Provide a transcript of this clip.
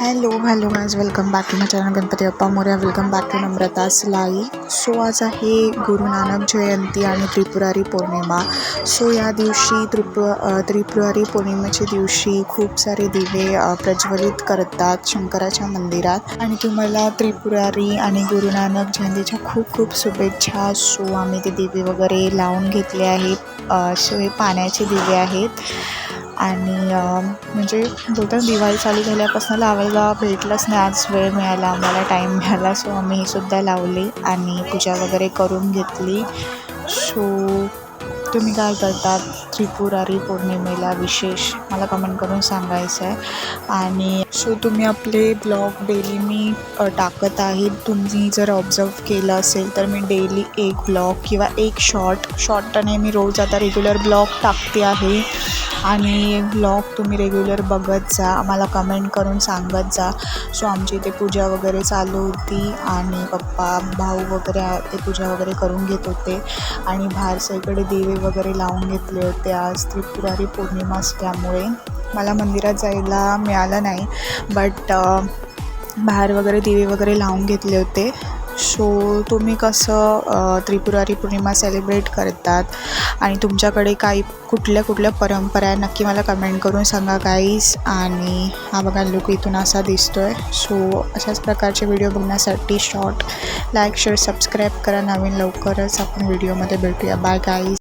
Hello hello आज welcome back to my channel Ganpati Appa Morya welcome back to Namrata's लाई so आज आहे गुरु नानक जयंती आणि त्रिपुरारी पौर्णिमा. सो या दिवशी त्रिपु त्रिपुरारी पौर्णिमेच्या दिवशी खूप सारे दिवे प्रज्वलित करतात शंकराच्या मंदिरात. आणि तुम्हाला त्रिपुरारी आणि गुरु नानक जयंतीच्या खूप खूप शुभेच्छा. सो आम्ही ते दिवे वगैरे लावून घेतले आहेत. सो हे पाण्याचे दिवे आहेत. आणि म्हणजे बोलतात दिवाळी चालू झाल्यापासून लावायला भेटलंच नाही आज वेळ मिळाला आम्हाला टाईम मिळाला. सो आम्ही हे सुद्धा लावले आणि पूजा वगैरे करून घेतली. सो तुम्ही काय करतात? त्रिपुरारी पौर्णिमेला विशेष मला कमेंट करून सांगायचं आहे आणि सो तुम्ही आपले ब्लॉग डेली मी टाकत आहे. तुम्ही जर ऑब्झर्व केलं असेल तर मी डेली एक ब्लॉग किंवा एक शॉर्ट शॉर्ट नाही मी रोज आता रेग्युलर ब्लॉग टाकते आहे. आणि ब्लॉग तुम्ही रेग्युलर बघत जा. आम्हाला कमेंट करून सांगत जा. सो आमची इथे पूजा वगैरे चालू होती आणि पप्पा भाऊ वगैरे ते पूजा वगैरे करून घेत होते. आणि बाहेर सगळीकडे दिवे वगैरे लावून घेतले होते. आज त्रिपुरारी पौर्णिमा असल्यामुळे मला मंदिरात जायला मिळालं नाही. बट बाहेर वगैरे दिवे वगैरे लावून घेतले होते. सो तुम्ही कसं त्रिपुरारी पौर्णिमा सेलिब्रेट करतात? आणि तुमच्याकडे काही कुठल्या कुठल्या परंपरा आहे नक्की मला कमेंट करून सांगा काहीच आणि हा बघा लुक इथून असा दिसतो आहे सो अशाच प्रकारचे व्हिडिओ बघण्यासाठी शॉर्ट लाईक शेअर सबस्क्राईब करा. नवीन लवकरच आपण व्हिडिओमध्ये भेटूया. Bye guys